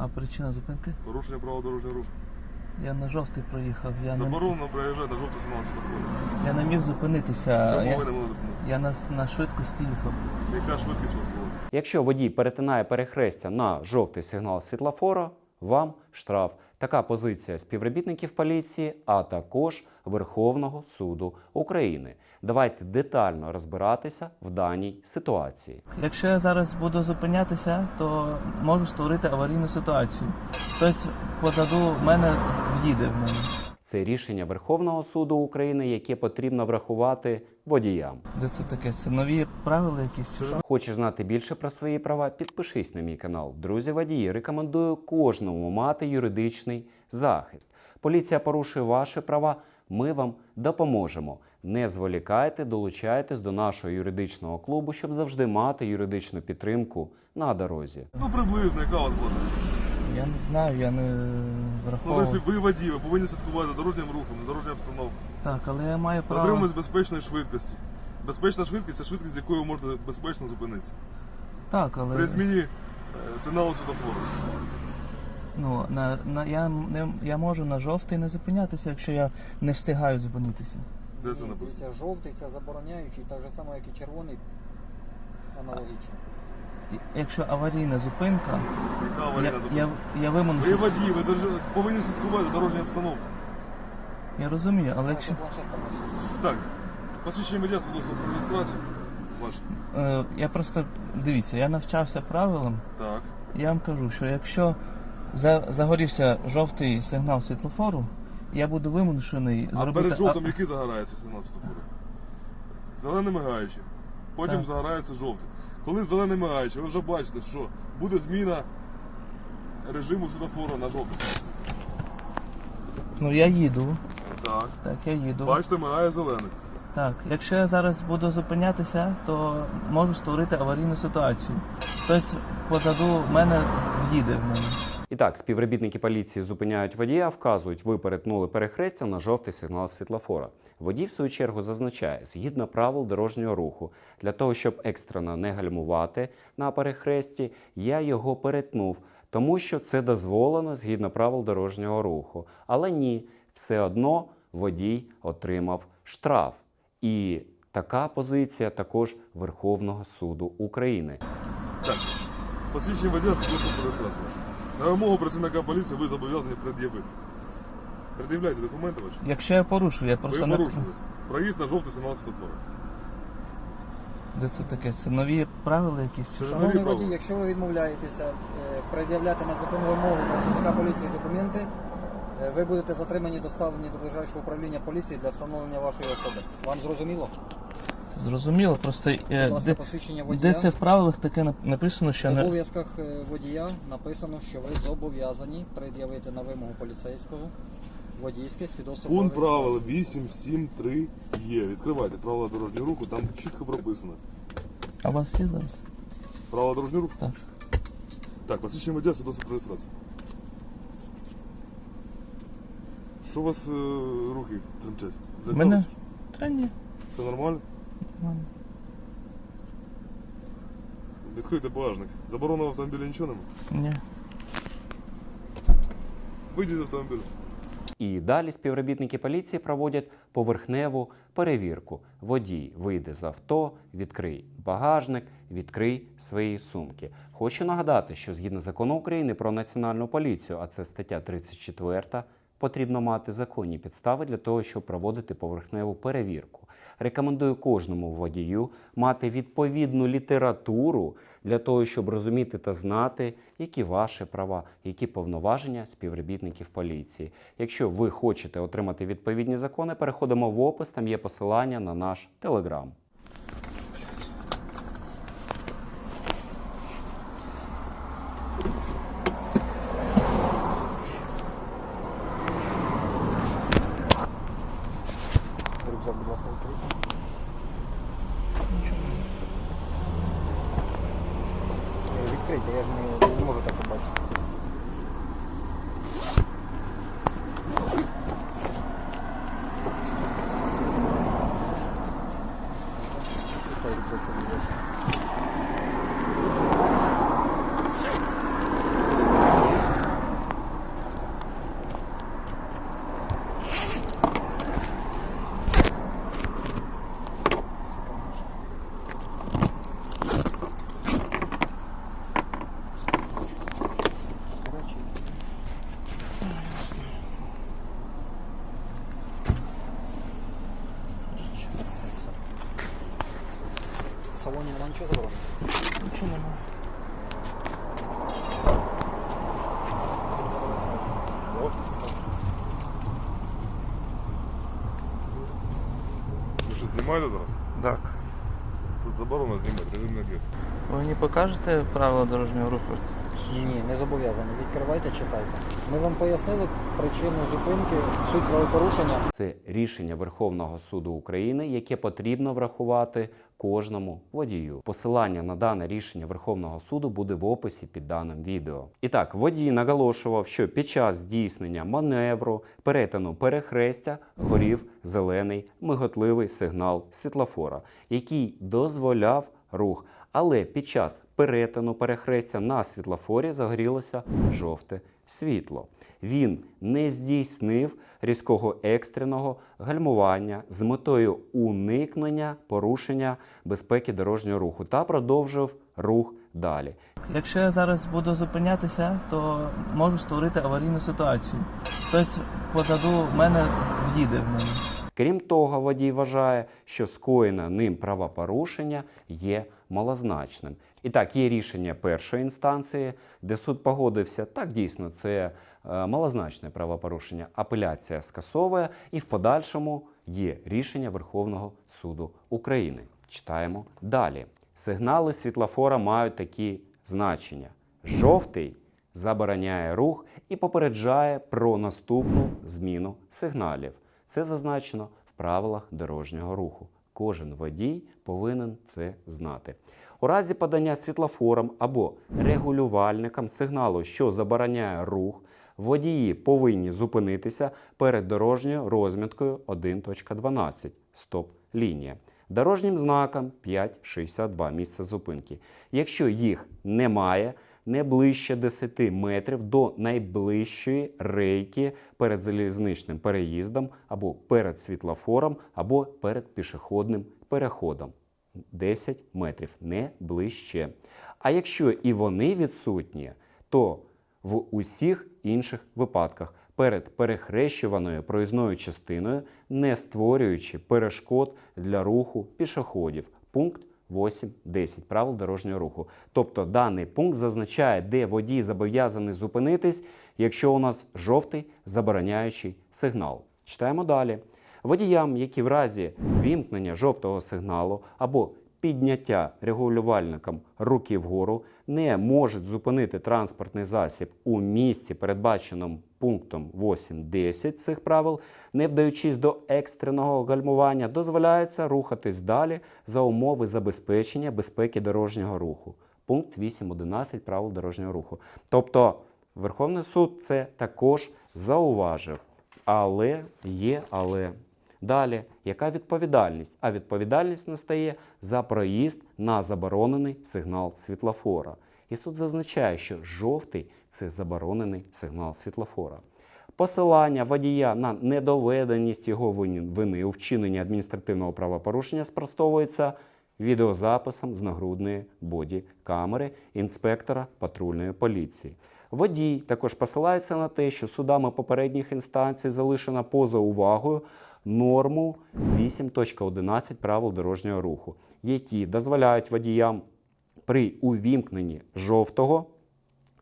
А причина зупинки? Порушення правил дорожнього руху. Я на жовтий проїхав. Я не, проїжджати на жовтий сигнал світлофору. я не міг зупинитися. Чому Я, ви не могли я на, на швидкості їхав. Яка швидкість у вас була? Якщо водій перетинає перехрестя на жовтий сигнал світлофора, вам штраф. Така позиція співробітників поліції, а також Верховного суду України. Давайте детально розбиратися в даній ситуації. Якщо я зараз буду зупинятися, то можу створити аварійну ситуацію. Хтось позаду мене в'їде в мене. Це рішення Верховного суду України, яке потрібно врахувати водіям. Де це таке? Це нові правила якісь? що? Хочеш знати більше про свої права? Підпишись на мій канал. Друзі водії, рекомендую кожному мати юридичний захист. Поліція порушує ваші права. Ми вам допоможемо. Не зволікайте, долучайтесь до нашого юридичного клубу, щоб завжди мати юридичну підтримку на дорозі. Ну приблизно, яка у вас була? Я не знаю, я не Ну, ви водій, ви повинні слідкувати за дорожнім рухом, за дорожньою обстановкою. Так, але я маю право. Дотримуйтесь безпечної швидкості. Безпечна швидкість це швидкість, з якою ви можете безпечно зупинитися. Так, але При зміні е, сигналу світофору. ну на, на я не я можу на жовтий не зупинятися, якщо я не встигаю зупинитися. Де це Ні, написано? дивіться, жовтий це забороняючий, так же само, як і червоний, аналогічно. Якщо аварійна зупинка, Яка я, аварійна я, зупинка? я Ви вимушений. водій, ви держ- повинні слідкувати за дорожньою обстановкою. Я розумію, але якщо. Так, посвідчення медіа свідоцтво про реєстрацію. Ваше. е, я просто дивіться, я навчався правилам. Так. Я вам кажу, що якщо за, загорівся жовтий сигнал світлофору, я буду вимушений А зробити. перед жовтим який загорається сигнал світофору? Зелений мигаючий. Потім Так. загорається жовтий. Коли зелений мигаючий, ви вже бачите, що буде зміна режиму світофору на жовтий. Ну я їду. Так. Так, я їду. Бачите, мигає зелений. Так, якщо я зараз буду зупинятися, то можу створити аварійну ситуацію. Хтось позаду мене в'їде в мене. І так, співробітники поліції зупиняють водія, вказують, ви перетнули перехрестя на жовтий сигнал світлофора. Водій, в свою чергу, зазначає, згідно правил дорожнього руху, для того, щоб екстрено не гальмувати на перехресті, я його перетнув, тому що це дозволено згідно правил дорожнього руху. Але ні, все одно водій отримав штраф. І така позиція також Верховного суду України. Так. Водія про реєстрацію ваше. На вимогу працівника поліції ви зобов'язані пред'явити. Пред'являйте документи ваші. Якщо я порушу, я просто Ви не порушили. Проїзд на жовтий сигнал світофору. де це таке? Це нові правила якісь? чи Це що? Шановний нові правила. якщо ви відмовляєтеся е, пред'являти на законну вимогу працівника поліції документи, е, ви будете затримані доставлені до ближайшого управління поліції для встановлення вашої особи. Вам зрозуміло? Зрозуміло, просто е, ласка, де, посвідчення водія. де це в правилах таке написано, що В не обов'язках е, водія написано, що ви зобов'язані пред'явити на вимогу поліцейського водійське свідоцтво Пункт про правил реєстрацію. 873 є. Відкривайте правила дорожнього руху, там чітко прописано. а у вас є зараз? Правила дорожнього руху? Так. Так, посвідчення водія свідоцтво про реєстрацію. Що у вас е, руки тремтять? Мене? Злякались? Та ні. Все нормально? Нормально. Відкрийте багажник. Забороненого автомобіля нічого немає? Ні. Вийдіть з автомобіля. І далі співробітники поліції проводять поверхневу перевірку. Водій вийде з авто, відкрий багажник, відкрий свої сумки. Хочу нагадати, що згідно закону України про національну поліцію, а це стаття 34, потрібно мати законні підстави для того, щоб проводити поверхневу перевірку. Рекомендую кожному водію мати відповідну літературу для того, щоб розуміти та знати, які ваші права, які повноваження співробітників поліції. Якщо ви хочете отримати відповідні закони, переходимо в опис, там є посилання на наш телеграм. Рюкзак, будь ласка, відкрийте. Е, Відкрийте, я ж не, не можу так побачити. Салоні нема нічого забороненого? Нічого нема. Вы Ви що, знімаєте зараз? Так. Тут заборонено знімати, на об'єкт. Ви мені покажете правила дорожнього руху? Ні, не зобов'язані. Відкривайте, читайте. Ми вам пояснили причину зупинки, суть правопорушення. Це рішення Верховного суду України, яке потрібно врахувати кожному водію. Посилання на дане рішення Верховного суду буде в описі під даним відео. І так, водій наголошував, що під час здійснення маневру перетину перехрестя горів зелений миготливий сигнал світлофора, який дозволяв рух. Але під час перетину перехрестя на світлофорі загорілося жовте світло. Він не здійснив різкого екстреного гальмування з метою уникнення порушення безпеки дорожнього руху та продовжив рух далі. Якщо я зараз буду зупинятися, то можу створити аварійну ситуацію. Хтось позаду мене в'їде в мене. Крім того, водій вважає, що скоєне ним правопорушення є малозначним. І так, є рішення першої інстанції, де суд погодився. Так, дійсно, це е, малозначне правопорушення. Апеляція скасовує, і в подальшому є рішення Верховного суду України. Читаємо далі. Сигнали світлофора мають такі значення: жовтий забороняє рух і попереджає про наступну зміну сигналів. Це зазначено в правилах дорожнього руху. Кожен водій повинен це знати. У разі подання світлофором або регулювальником сигналу, що забороняє рух, водії повинні зупинитися перед дорожньою розміткою 1.12 стоп-лінія. Дорожнім знаком 5.62 місце зупинки. Якщо їх немає, не ближче 10 метрів до найближчої рейки перед залізничним переїздом або перед світлофором, або перед пішохідним переходом. 10 метрів, не ближче. А якщо і вони відсутні, то в усіх інших випадках перед перехрещуваною проїзною частиною, не створюючи перешкод для руху пішоходів. Пункт 8.10 правил дорожнього руху. Тобто даний пункт зазначає, де водій зобов'язаний зупинитись, якщо у нас жовтий забороняючий сигнал. Читаємо далі. Водіям, які в разі вімкнення жовтого сигналу або підняття регулювальником руки вгору не можуть зупинити транспортний засіб у місці, передбаченому пунктом 8.10 цих правил, не вдаючись до екстреного гальмування, дозволяється рухатись далі за умови забезпечення безпеки дорожнього руху. Пункт 8.11 правил дорожнього руху. Тобто Верховний суд це також зауважив. Але є, але. Далі, яка відповідальність? А відповідальність настає за проїзд на заборонений сигнал світлофора. І суд зазначає, що жовтий це заборонений сигнал світлофора. Посилання водія на недоведеність його вини у вчиненні адміністративного правопорушення спростовується відеозаписом з нагрудної боді-камери інспектора патрульної поліції. Водій також посилається на те, що судами попередніх інстанцій залишена поза увагою норму 8.11 правил дорожнього руху, які дозволяють водіям при увімкненні жовтого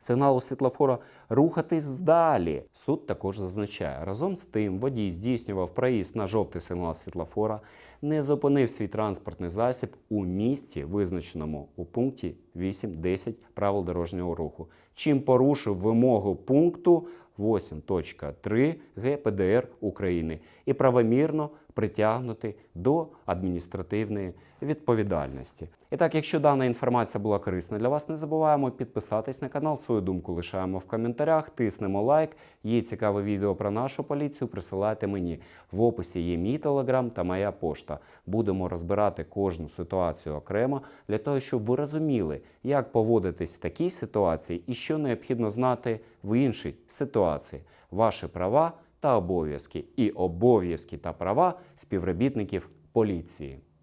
сигналу світлофора рухатись далі. Суд також зазначає, разом з тим водій здійснював проїзд на жовтий сигнал світлофора, не зупинив свій транспортний засіб у місці, визначеному у пункті 8.10 правил дорожнього руху, чим порушив вимогу пункту 8.3 ГПДР України і правомірно притягнути до адміністративної відповідальності. І так, якщо дана інформація була корисна для вас, не забуваємо підписатись на канал, свою думку лишаємо в коментарях, тиснемо лайк. Є цікаве відео про нашу поліцію, присилайте мені. В описі є мій телеграм та моя пошта. Будемо розбирати кожну ситуацію окремо для того, щоб ви розуміли, як поводитись в такій ситуації і що необхідно знати в іншій ситуації. Ваші права та обов'язки і обов'язки та права співробітників поліції.